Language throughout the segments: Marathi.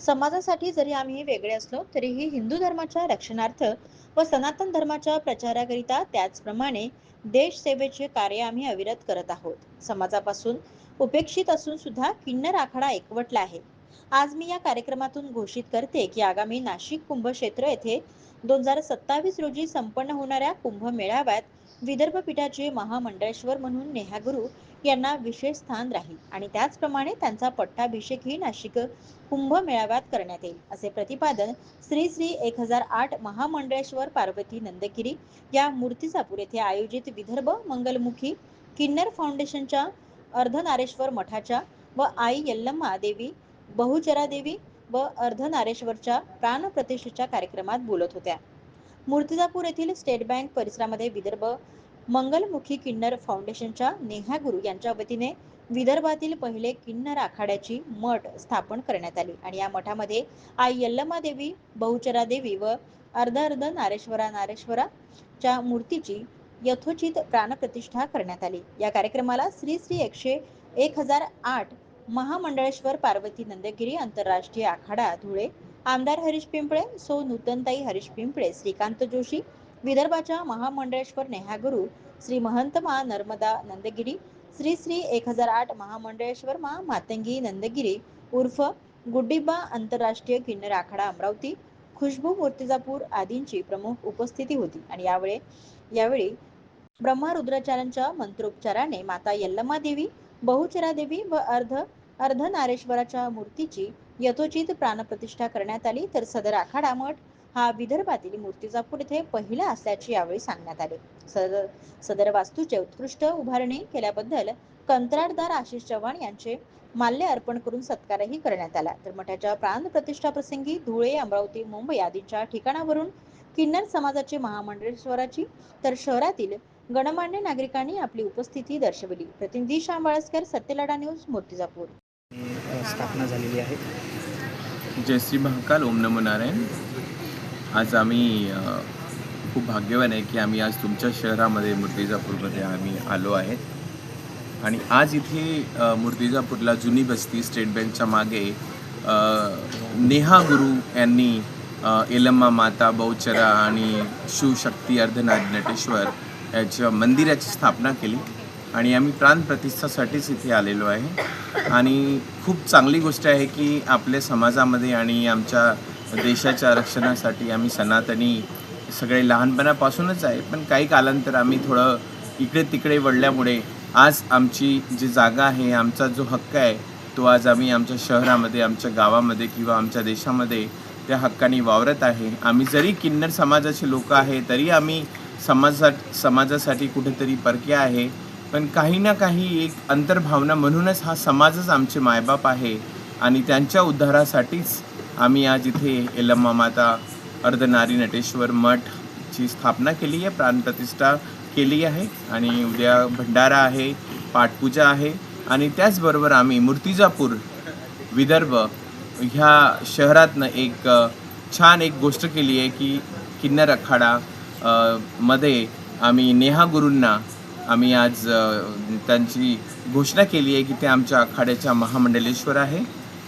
समाजासाठी जरी आम्ही वेगळे असलो तरीही हिंदू धर्माच्या रक्षणार्थ व सनातन धर्माच्या प्रचाराकरिता त्याचप्रमाणे देश सेवेचे कार्य आम्ही अविरत करत आहोत. समाजापासून उपेक्षित असून सुद्धा किन्नर आखाडा एकवटला आहे. आज मी या कार्यक्रमातून घोषित करते की आगामी नाशिक कुंभक्षेत्र येथे दोन हजार सत्तावीस रोजी संपन्न होणाऱ्या कुंभ मेळाव्यात विदर्भ पीठाचे महामंडळेश्वर म्हणून नेहा गुरु यांना विशेष स्थान राहील आणि त्याचप्रमाणे त्यांचा पट्टाभिषेकही नाशिक कुंभ मेळाव्यात करण्यात येईल असे प्रतिपादन श्री श्री एक हजार आठ महामंडळेश्वर पार्वती नंदगिरी या मूर्तिजापूर येथे आयोजित विदर्भ मंगलमुखी किन्नर फाउंडेशनच्या अर्धनारेश्वर मठाच्या व आई यल्लम्मा देवी बहुचरा देवी व अर्धनारेश्वरच्या प्राणप्रतिष्ठेच्या कार्यक्रमात बोलत होत्या. मूर्तिजापूर येथील स्टेट बँक परिसरामध्ये विदर्भ मंगलमुखी किन्नर फाउंडेशनच्या नेहा गुरु यांच्या वतीने विदर्भातील पहिले किन्नर आखाड्याची मठ स्थापन करण्यात आली आणि या मठामध्ये आई यल्लमा देवी बहुचरा देवी व अर्ध अर्ध नारेश्वरा नारेश्वराच्या मूर्तीची यथोचित प्राणप्रतिष्ठा करण्यात आली. या कार्यक्रमाला श्री श्री एकशे एक हजार आठ महामंडळेश्वर पार्वती नंदगिरी आंतरराष्ट्रीय आखाडा धुळे. आमदार हरीश पिंपळे सौ नूतनताई हरीश पिंपळे श्रीकांत जोशी विदर्भाच्या महामंडळेश्वर नेहागुरु श्री महंत मा नर्मदा नंदगिरी श्री श्री एक हजार आठ महामंडळेश्वर मा मातंगी नंदगिरी उर्फ गुड्डीबा आंतरराष्ट्रीय किन्नर आखाडा अमरावती खुशबू मूर्तिजापूर आदींची प्रमुख उपस्थिती होती. आणि यावेळी यावेळी ब्रह्मरुद्राचार्यांच्या मंत्रोपचाराने माता यल्लमा देवी बहुचरा देवी व अर्ध अर्धनारेश्वराच्या मूर्तीची यथोचित प्राणप्रतिष्ठा करण्यात आली. तर सदर आखाडा मठ हा विदर्भातील मूर्तिजापूर येथे पहिला असल्याचे यावेळी सांगण्यात आले. सदर सदर वास्तूचे उत्कृष्ट उभारणी केल्याबद्दल कंत्राटदार आशिष चव्हाण यांचे माल्य अर्पण करून सत्कारही करण्यात आला. तर मठाच्या प्राण प्रतिष्ठा प्रसंगी धुळे अमरावती मुंबई आदींच्या ठिकाणावरून किन्नर समाजाचे महामंडळेश्वराची तर शहरातील गणमान्य नागरिकांनी आपली उपस्थिती दर्शविली. प्रतिनिधी श्याम वाळसकर सत्यलढा न्यूज मूर्तिजापूर. स्थापना झालेली आहे. जय श्री महाकाल ओम नमो नारायण. आज आम्ही खूप भाग्यवान आहे की आम्ही आज तुमच्या शहरामध्ये मूर्तिजापूरमध्ये आम्ही आलो आहेत. आणि आज इथे मूर्तिजापूरला जुनी बस्ती स्टेट बँकच्या मागे नेहा गुरु यांनी एलम्मा माता बहुचरा आणि शिवशक्ती अर्धनाथ नटेश्वर याच्या मंदिराची स्थापना केली. आणि आम्ही प्राण प्रतिष्ठासाठीच इथे आलेलो आहे. आणि खूप चांगली गोष्ट आहे की आपल्या समाजामध्ये आणि आमच्या देशाच्या रक्षणासाठी आम्ही सनातनी सगळे लहानपणापासूनच आहे पण काही कालांतर आम्ही थोडं इकडे तिकडे वळल्यामुळे आज आमची जी जागा आहे आमचा जो हक्क आहे तो आज आम्ही आमच्या शहरामध्ये आमच्या गावामध्ये किंवा आमच्या देशामध्ये त्या हक्काने वावरत आहे. आम्ही जरी किन्नर समाजाचे लोक आहे तरी आम्ही समाजा समाजासाठी कुठेतरी परके आहे. पण काही ना काही एक अंतर्भावना म्हणूनच हा समाजच आमचे मायबाप आहे आणि त्यांच्या उद्धारासाठीच आम्ही आज इथे एलम्मा माता अर्धनारी नटेश्वर मठची स्थापना केली आहे प्राणप्रतिष्ठा केली आहे आणि उद्या भंडारा आहे पाठपूजा आहे आणि त्याचबरोबर आम्ही मूर्तिजापूर विदर्भ ह्या शहरातनं एक छान एक गोष्ट केली आहे की किन्नर अखाडा मध्ये आम्ही नेहा गुरूंना आम्ही आज त्यांची घोषणा केली आहे की ते आमच्या आखाड्याच्या महामंडलेश्वर आहे.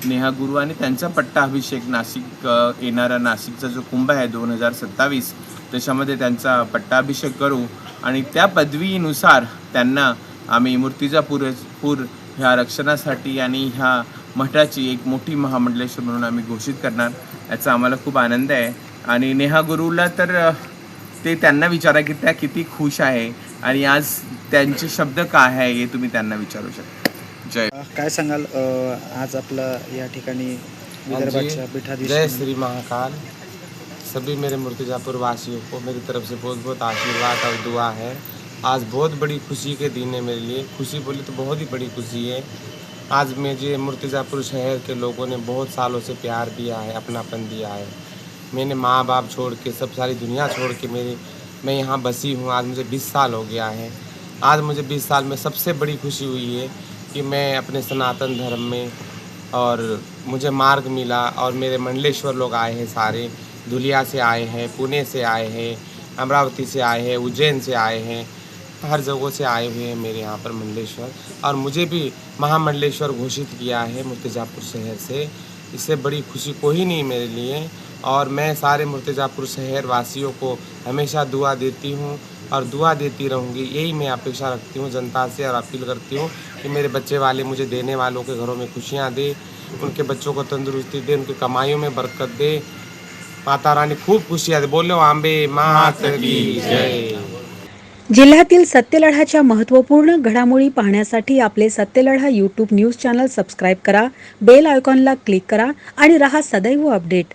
नेहा गुरु आणि त्यांचा पट्टा अभिषेक नाशिक येणारा नाशिकचा जो कुंभ आहे दोन हजार सत्तावीस त्याच्यामध्ये त्यांचा पट्टाभिषेक करू आणि त्या पदवीनुसार त्यांना आम्ही मूर्तिजापूर पूर ह्या रक्षणासाठी आणि ह्या मठाची एक मोठी महामंडलेश्वर म्हणून आम्ही घोषित करणार. याचा आम्हाला खूप आनंद आहे. आणि नेहा गुरुला तर ते त्यांना विचारा की त्या किती खुश आहे. आणि आज त्यांचे शब्द काय आहे हे तुम्ही त्यांना विचारू शकता. जय. काय सांगाल? अ, आज आपलं या ठिकाणी विदर्भाच्या जय पीठाधीश श्री महाकाल. सभी मेरे मुर्तिजापुर वासियों को मेरी तरफ़ से बहुत बहुत आशीर्वाद और दुआ है। आज बहुत बड़ी खुशी के दिन है मेरे लिए। खुशी बोली तो बहुत ही बड़ी खुशी है। आज मुझे मुर्तिजापुर शहर के लोगों ने बहुत सालों से प्यार दिया है अपनापन दिया है। मैंने माँ बाप छोड़ के सब सारी दुनिया छोड़ के मेरी मैं यहाँ बसी हूँ। आज मुझे 20 साल हो गया है। आज मुझे 20 साल में सबसे बड़ी खुशी हुई है कि मैं अपने सनातन धर्म में और मुझे मार्ग मिला और मेरे मंडलेश्वर लोग आए हैं सारे। धुलिया से आए हैं, पुणे से आए हैं, अमरावती से आए हैं, उज्जैन से आए हैं, हर जगहों से आए हुए हैं मेरे यहाँ पर मंडलेश्वर। और मुझे भी महामंडलेश्वर घोषित किया है मुर्तिजापुर शहर से। इससे बड़ी खुशी कोई नहीं मेरे लिए। और मैं सारे मुर्तज़ापुर शहर वासियों को हमेशा दुआ देती हूँ और दुआ देती रहूँगी। यही मैं अपेक्षा रखती हूँ जनता से और अपील करती हूँ कि मेरे बच्चे वाले मुझे देने वालों के घरों में खुशियाँ दे उनके बच्चों को तंदुरुस्ती दे उनकी कमाइयों में बरकत दे। माता रानी खूब खुशियाँ दे। बोलो आंबे मात की जय। जिल्ह्यातील सत्यलढ्याच्या महत्त्वपूर्ण घडामोडी पाहण्यासाठी आपले Satyaladha YouTube news channel subscribe करा बेल आयकॉनला क्लिक करा आणि रहा सदैव अपडेट.